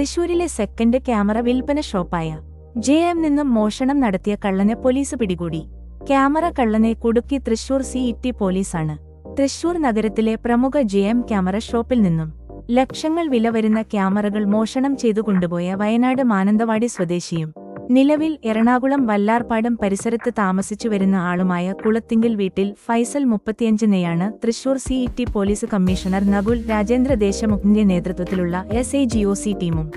തൃശൂരിലെ second camera വിൽപ്പന ഷോപ്പായ J M നിന്നും മോഷണം നടത്തിയ കള്ളനെ പോലീസ് പിടികൂടി. ക്യാമറ കള്ളനെ കുടുക്കി തൃശൂർ സി ഇ പോലീസാണ്. തൃശൂർ നഗരത്തിലെ പ്രമുഖ ജെ എം ക്യാമറ ഷോപ്പിൽ നിന്നും ലക്ഷങ്ങൾ വില വരുന്ന ക്യാമറകൾ മോഷണം ചെയ്തു കൊണ്ടുപോയ വയനാട് മാനന്തവാടി സ്വദേശിയും നിലവിൽ എറണാകുളം വല്ലാർപാടം പരിസരത്ത് താമസിച്ചു വരുന്ന ആളുമായ കുളത്തിങ്കിൽ വീട്ടിൽ Faisal മുപ്പത്തിയഞ്ചിനെയാണ് Thrissur C E T police commissioner Nakul Rajendra ദേശമുഖിന്റെ നേതൃത്വത്തിലുള്ള S I G O C ടീമും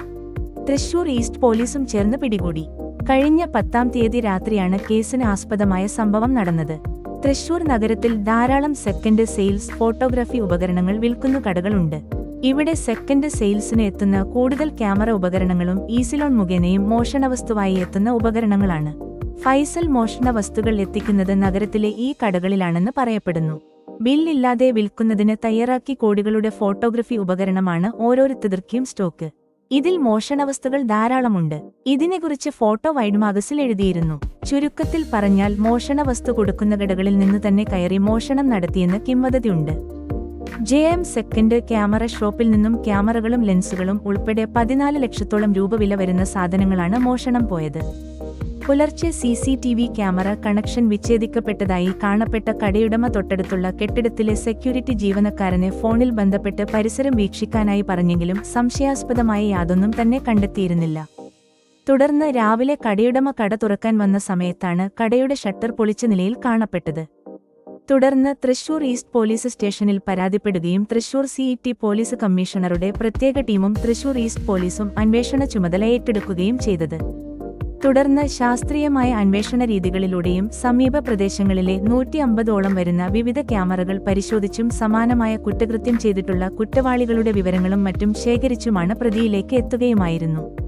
തൃശൂർ ഈസ്റ്റ് പോലീസും ചേർന്ന് പിടികൂടി. കഴിഞ്ഞ പത്താം തീയതി രാത്രിയാണ് കേസിന് ആസ്പദമായ സംഭവം നടന്നത്. തൃശൂർ നഗരത്തിൽ ധാരാളം സെക്കൻഡ് സെയിൽസ് ഫോട്ടോഗ്രാഫി ഉപകരണങ്ങൾ വിൽക്കുന്ന കടകളുണ്ട്. ഇവിടെ സെക്കൻഡ് സെയിൽസിന് എത്തുന്ന കൂടുതൽ ക്യാമറ ഉപകരണങ്ങളും ഈസിലോൺ മുഖേനയും മോഷണ വസ്തുവായി എത്തുന്ന ഉപകരണങ്ങളാണ്. ഫൈസൽ മോഷണ വസ്തുക്കൾ എത്തിക്കുന്നത് നഗരത്തിലെ ഈ കടകളിലാണെന്ന് പറയപ്പെടുന്നു. ബില്ലില്ലാതെ വിൽക്കുന്നതിന് തയ്യാറാക്കി കോടികളുടെ ഫോട്ടോഗ്രഫി ഉപകരണമാണ് ഓരോരുത്തർക്കും സ്റ്റോക്ക്. ഇതിൽ മോഷണവസ്തുക്കൾ ധാരാളമുണ്ട്. ഇതിനെക്കുറിച്ച് ഫോട്ടോ വൈഡ് മാഗസിൽ എഴുതിയിരുന്നു. ചുരുക്കത്തിൽ പറഞ്ഞാൽ മോഷണ വസ്തു കൊടുക്കുന്ന കടകളിൽ നിന്ന് തന്നെ കയറി മോഷണം നടത്തിയെന്ന് കിംവദതിയുണ്ട് ജെ എം സെക്കൻഡ് ക്യാമറ ഷോപ്പിൽ നിന്നും ക്യാമറകളും ലെൻസുകളും ഉൾപ്പെടെ പതിനാല് ലക്ഷത്തോളം രൂപ വില വരുന്ന സാധനങ്ങളാണ് മോഷണം പോയത്. പുലർച്ചെ C C T V camera connection വിച്ഛേദിക്കപ്പെട്ടതായി കാണപ്പെട്ട കടയുടമ തൊട്ടടുത്തുള്ള കെട്ടിടത്തിലെ സെക്യൂരിറ്റി ജീവനക്കാരനെ ഫോണിൽ ബന്ധപ്പെട്ട് പരിസരം വീക്ഷിക്കാനായി പറഞ്ഞെങ്കിലും സംശയാസ്പദമായ യാതൊന്നും തന്നെ കണ്ടെത്തിയിരുന്നില്ല. തുടർന്ന് രാവിലെ കടയുടമ കട തുറക്കാൻ വന്ന സമയത്താണ് കടയുടെ ഷട്ടർ പൊളിച്ച നിലയിൽ കാണപ്പെട്ടത്. തുടർന്ന് തൃശൂർ ഈസ്റ്റ് പോലീസ് സ്റ്റേഷനിൽ പരാതിപ്പെടുകയും തൃശൂർ സി പോലീസ് കമ്മീഷണറുടെ പ്രത്യേക ടീമും തൃശൂർ ഈസ്റ്റ് പോലീസും അന്വേഷണ ചുമതല ഏറ്റെടുക്കുകയും ചെയ്തത്. തുടർന്ന് ശാസ്ത്രീയമായ അന്വേഷണ രീതികളിലൂടെയും സമീപ പ്രദേശങ്ങളിലെ നൂറ്റി അമ്പതോളം വരുന്ന വിവിധ ക്യാമറകൾ പരിശോധിച്ചും സമാനമായ കുറ്റകൃത്യം ചെയ്തിട്ടുള്ള കുറ്റവാളികളുടെ വിവരങ്ങളും മറ്റും ശേഖരിച്ചുമാണ് പ്രതിയിലേക്ക് എത്തുകയുമായിരുന്നു.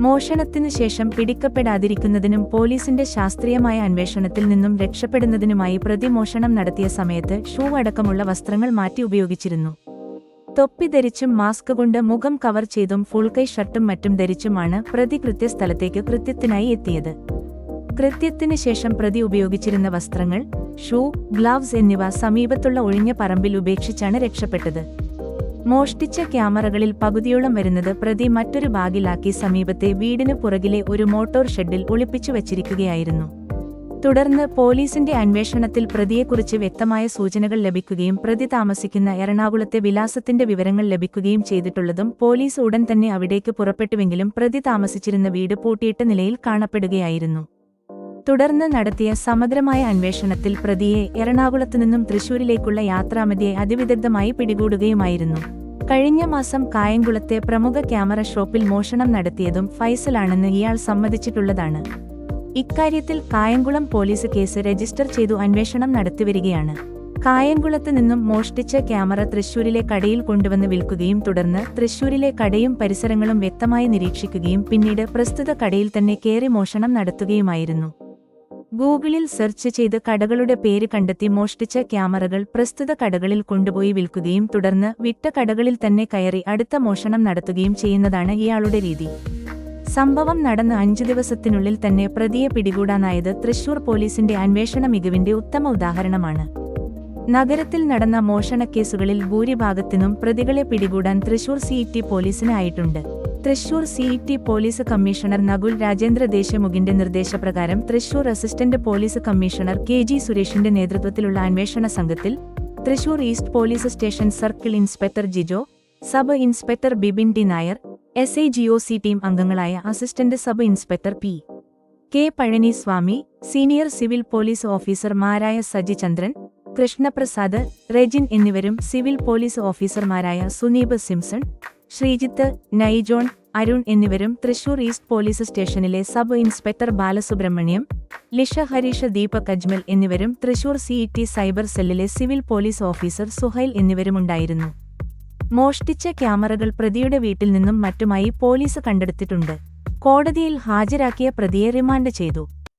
മോഷണത്തിനു ശേഷം പിടിക്കപ്പെടാതിരിക്കുന്നതിനും പോലീസിന്റെ ശാസ്ത്രീയമായ അന്വേഷണത്തിൽ നിന്നും രക്ഷപ്പെടുന്നതിനുമായി പ്രതി മോഷണം നടത്തിയ സമയത്ത് ഷൂ അടക്കമുള്ള വസ്ത്രങ്ങൾ മാറ്റി ഉപയോഗിച്ചിരുന്നു. തൊപ്പി ധരിച്ചും മാസ്ക് കൊണ്ട് മുഖം കവർ ചെയ്തും ഫുൾകൈ ഷർട്ടും മറ്റും ധരിച്ചുമാണ് പ്രതി കൃത്യസ്ഥലത്തേക്ക് കൃത്യത്തിനായി എത്തിയത്. കൃത്യത്തിന് ശേഷം പ്രതി ഉപയോഗിച്ചിരുന്ന വസ്ത്രങ്ങൾ ഷൂ ഗ്ലൗസ് എന്നിവ സമീപത്തുള്ള ഒഴിഞ്ഞ പറമ്പിൽ ഉപേക്ഷിച്ചാണ് രക്ഷപ്പെട്ടത്. മോഷ്ടിച്ച ക്യാമറകളിൽ പകുതിയോളം വരുന്നത് പ്രതി മറ്റൊരു ബാഗിലാക്കി സമീപത്തെ വീടിനു പുറകിലെ ഒരു മോട്ടോർ ഷെഡിൽ ഒളിപ്പിച്ചു വച്ചിരിക്കുകയായിരുന്നു. തുടർന്ന് പോലീസിന്റെ അന്വേഷണത്തിൽ പ്രതിയെക്കുറിച്ച് വ്യക്തമായ സൂചനകൾ ലഭിക്കുകയും പ്രതി താമസിക്കുന്ന എറണാകുളത്തെ വിലാസത്തിന്റെ വിവരങ്ങൾ ലഭിക്കുകയും ചെയ്തിട്ടുള്ളതും പോലീസ് ഉടൻ തന്നെ അവിടേക്ക് പുറപ്പെട്ടുവെങ്കിലും പ്രതി താമസിച്ചിരുന്ന വീട് പൂട്ടിയിട്ട നിലയിൽ കാണപ്പെടുകയായിരുന്നു. തുടർന്ന് നടത്തിയ സമഗ്രമായ അന്വേഷണത്തിൽ പ്രതിയെ എറണാകുളത്തുനിന്നും തൃശൂരിലേക്കുള്ള യാത്രാമതിയെ അതിവിദഗ്ധമായി പിടികൂടുകയുമായിരുന്നു. കഴിഞ്ഞ മാസം കായംകുളത്തെ പ്രമുഖ ക്യാമറ ഷോപ്പിൽ മോഷണം നടത്തിയതും ഫൈസലാണെന്ന് ഇയാൾ സമ്മതിച്ചിട്ടുള്ളതാണ്. ഇക്കാര്യത്തിൽ കായംകുളം പോലീസ് കേസ് രജിസ്റ്റർ ചെയ്തു അന്വേഷണം നടത്തിവരികയാണ്. കായംകുളത്ത് നിന്നും മോഷ്ടിച്ച ക്യാമറ തൃശൂരിലെ കടയിൽ കൊണ്ടുവന്ന് വിൽക്കുകയും തുടർന്ന് തൃശൂരിലെ കടയും പരിസരങ്ങളും വ്യക്തമായി നിരീക്ഷിക്കുകയും പിന്നീട് പ്രസ്തുത കടയിൽ തന്നെ കയറി മോഷണം നടത്തുകയുമായിരുന്നു. ഗൂഗിളിൽ സെർച്ച് ചെയ്ത് കടകളുടെ പേര് കണ്ടെത്തി മോഷ്ടിച്ച ക്യാമറകൾ പ്രസ്തുത കടകളിൽ കൊണ്ടുപോയി വിൽക്കുകയും തുടർന്ന് വിട്ട കടകളിൽ തന്നെ കയറി അടുത്ത മോഷണം നടത്തുകയും ചെയ്യുന്നതാണ് ഇയാളുടെ രീതി. സംഭവം നടന്ന അഞ്ചു ദിവസത്തിനുള്ളിൽ തന്നെ പ്രതിയെ പിടികൂടാനായത് തൃശൂർ പോലീസിന്റെ അന്വേഷണ മികവിന്റെ ഉത്തമ ഉദാഹരണമാണ്. നഗരത്തിൽ നടന്ന മോഷണക്കേസുകളിൽ ഭൂരിഭാഗത്തിനും പ്രതികളെ പിടികൂടാൻ തൃശൂർ സി ടി ആയിട്ടുണ്ട്. Thrissur C T police commissioner Nakul Rajendra ദേശമുഖിന്റെ നിർദ്ദേശപ്രകാരം Thrissur assistant police commissioner K G സുരേഷിന്റെ നേതൃത്വത്തിലുള്ള അന്വേഷണ സംഘത്തിൽ Thrissur east police station circle inspector Jijo sub inspector Bibin T Nair S I G O C team അംഗങ്ങളായ assistant sub inspector P K Palaniswamy senior civil police ഓഫീസർമാരായ സജി ചന്ദ്രൻ കൃഷ്ണപ്രസാദ് റെജിൻ എന്നിവരും civil police ഓഫീസർമാരായ സുനീബ് സിംസൺ ശ്രീജിത്ത് നൈജോൺ അരുൺ എന്നിവരും Thrissur east police സ്റ്റേഷനിലെ sub inspector Balasubramaniam Lisha Harisha Deepak Ajmal എന്നിവരും Thrissur CET cyber സെല്ലിലെ civil police officer Suhail എന്നിവരുമുണ്ടായിരുന്നു. മോഷ്ടിച്ച ക്യാമറകൾ പ്രതിയുടെ വീട്ടിൽ നിന്നും മറ്റുമായി പോലീസ് കണ്ടെടുത്തിട്ടുണ്ട്. കോടതിയിൽ ഹാജരാക്കിയ പ്രതിയെ റിമാൻഡ് ചെയ്തു.